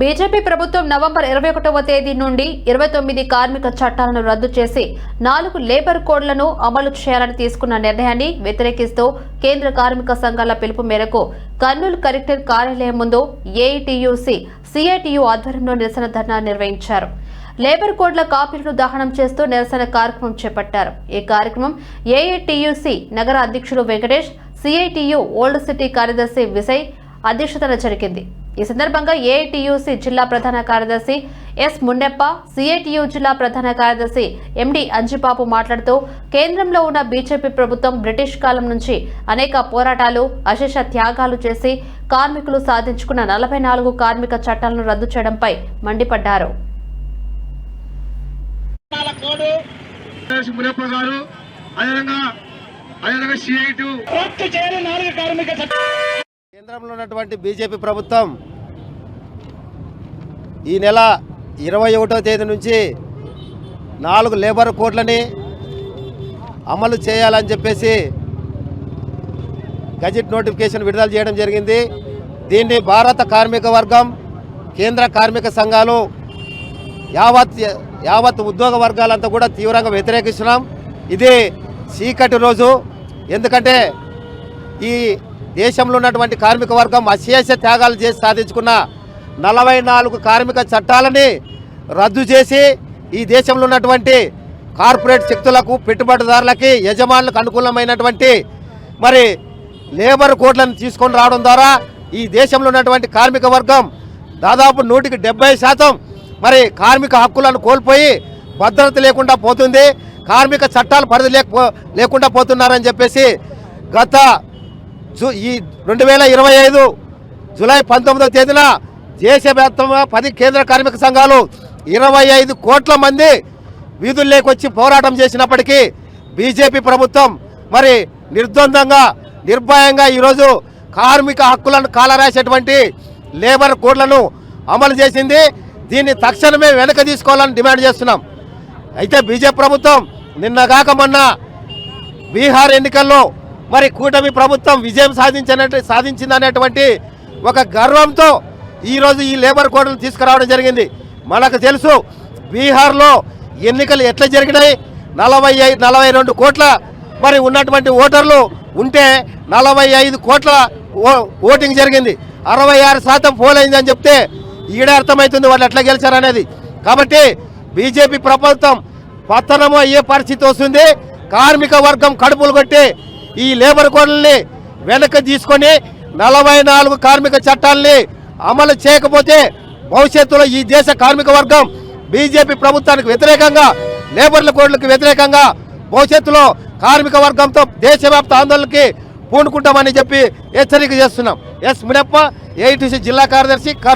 BJP ప్రభుత్వం November ఇరవై ఒకటవ తేదీ నుండి ఇరవై తొమ్మిది కార్మిక చట్టాలను రద్దు చేసి నాలుగు లేబర్ కోడ్లను అమలు చేయాలని తీసుకున్న నిర్ణయాన్ని వ్యతిరేకిస్తూ కేంద్ర కార్మిక సంఘాల పిలుపు మేరకు కర్నూలు కలెక్టర్ కార్యాలయం ముందు ఏఐటియుసి సిఐటియు ఆధ్వర్యంలో నిరసన ధర్నా నిర్వహించారు. లేబర్ కోడ్ల కాపీలను దహనం చేస్తూ నిరసన కార్యక్రమం చేపట్టారు. ఈ కార్యక్రమం ఏఐటియుసి నగర అధ్యక్షులు వెంకటేష్ సిఐటియు ఓల్డ్ సిటీ కార్యదర్శి విజయ్ అధ్యక్షతన జరిగింది. ఈ సందర్భంగా ఏఐటియుసి జిల్లా ప్రధాన కార్యదర్శి ఎస్ మున్నెప్ప సిఐటియు జిల్లా ప్రధాన కార్యదర్శి ఎండి అంజిబాబు మాట్లాడుతూ కేంద్రంలో ఉన్న బీజేపీ ప్రభుత్వం బ్రిటిష్ కాలం నుంచి అనేక పోరాటాలు అశేష త్యాగాలు చేసి కార్మికులు సాధించుకున్న నలభై నాలుగు కార్మిక చట్టాలను రద్దు చేయడంపై మండిపడ్డారు. అదేవిధంగా అదేవిధంగా సిఐటు రద్దు చేయాలి నాలుగు కార్మిక చట్టం అధికారంలో ఉన్నటువంటి బీజేపీ ప్రభుత్వం ఈ నెల ఇరవై ఒకటో తేదీ నుంచి నాలుగు లేబర్ కోడ్లని అమలు చేయాలని చెప్పేసి గజెట్ నోటిఫికేషన్ విడుదల చేయడం జరిగింది. దీన్ని భారత కార్మిక వర్గం కేంద్ర కార్మిక సంఘాలు యావత్ యావత్ ఉద్యోగ వర్గాలంతా కూడా తీవ్రంగా వ్యతిరేకిస్తున్నాం. ఇది చీకటి రోజు. ఎందుకంటే ఈ దేశంలో ఉన్నటువంటి కార్మిక వర్గం అశేష త్యాగాలు చేసి సాధించుకున్న నలభై నాలుగు కార్మిక చట్టాలని రద్దు చేసి ఈ దేశంలో ఉన్నటువంటి కార్పొరేట్ శక్తులకు పెట్టుబడిదారులకి యజమానులకు అనుకూలమైనటువంటి మరి లేబర్ కోడ్లను తీసుకొని రావడం ద్వారా ఈ దేశంలో ఉన్నటువంటి కార్మిక వర్గం దాదాపు నూటికి డెబ్బై శాతం మరి కార్మిక హక్కులను కోల్పోయి భద్రత లేకుండా పోతుంది. కార్మిక చట్టాలు పరిధి లేకపో లేకుండా పోతున్నారని చెప్పేసి గత ఈ రెండు వేల ఇరవై ఐదు జూలై పంతొమ్మిదవ తేదీన దేశవ్యాప్తంగా పది కేంద్ర కార్మిక సంఘాలు ఇరవై ఐదు కోట్ల మంది వీధుల్లోకి వచ్చి పోరాటం చేసినప్పటికీ బీజేపీ ప్రభుత్వం మరి నిర్ద్వందంగా నిర్భయంగా ఈరోజు కార్మిక హక్కులను కాలరాసేటువంటి లేబర్ కోడ్లను అమలు చేసింది. దీన్ని తక్షణమే వెనక తీసుకోవాలని డిమాండ్ చేస్తున్నాం. అయితే బీజేపీ ప్రభుత్వం నిన్నగాక మొన్న బీహార్ ఎన్నికల్లో మరి కూటమి ప్రభుత్వం విజయం సాధించినట్టు సాధించిందనేటువంటి ఒక గర్వంతో ఈరోజు ఈ లేబర్ కోడ్లను తీసుకురావడం జరిగింది. మనకు తెలుసు బీహార్లో ఎన్నికలు ఎట్లా జరిగినాయి? నలభై ఐదు నలభై రెండు కోట్ల మరి ఉన్నటువంటి ఓటర్లు ఉంటే నలభై ఐదు కోట్ల ఓ- ఓటింగ్ జరిగింది. అరవై ఆరు శాతం పోలైందని చెప్తే ఈడ అర్థమవుతుంది వాళ్ళు ఎట్లా గెలిచారనేది. కాబట్టి బీజేపీ ప్రభుత్వం పతనము అయ్యే పరిస్థితి వస్తుంది. కార్మిక వర్గం కడుపులు కొట్టి ఈ లేబర్ కోడ్లని వెనక్కి తీసుకొని నలభై నాలుగు కార్మిక చట్టాలని అమలు చేయకపోతే భవిష్యత్తులో ఈ దేశ కార్మిక వర్గం బీజేపీ ప్రభుత్వానికి వ్యతిరేకంగా లేబర్ల కోడ్లకు వ్యతిరేకంగా భవిష్యత్తులో కార్మిక వర్గంతో దేశవ్యాప్త ఆందోళనకి పూనుకుంటామని చెప్పి హెచ్చరిక చేస్తున్నాం. ఎస్ మునప్ప ఏఐటీసీ జిల్లా కార్యదర్శి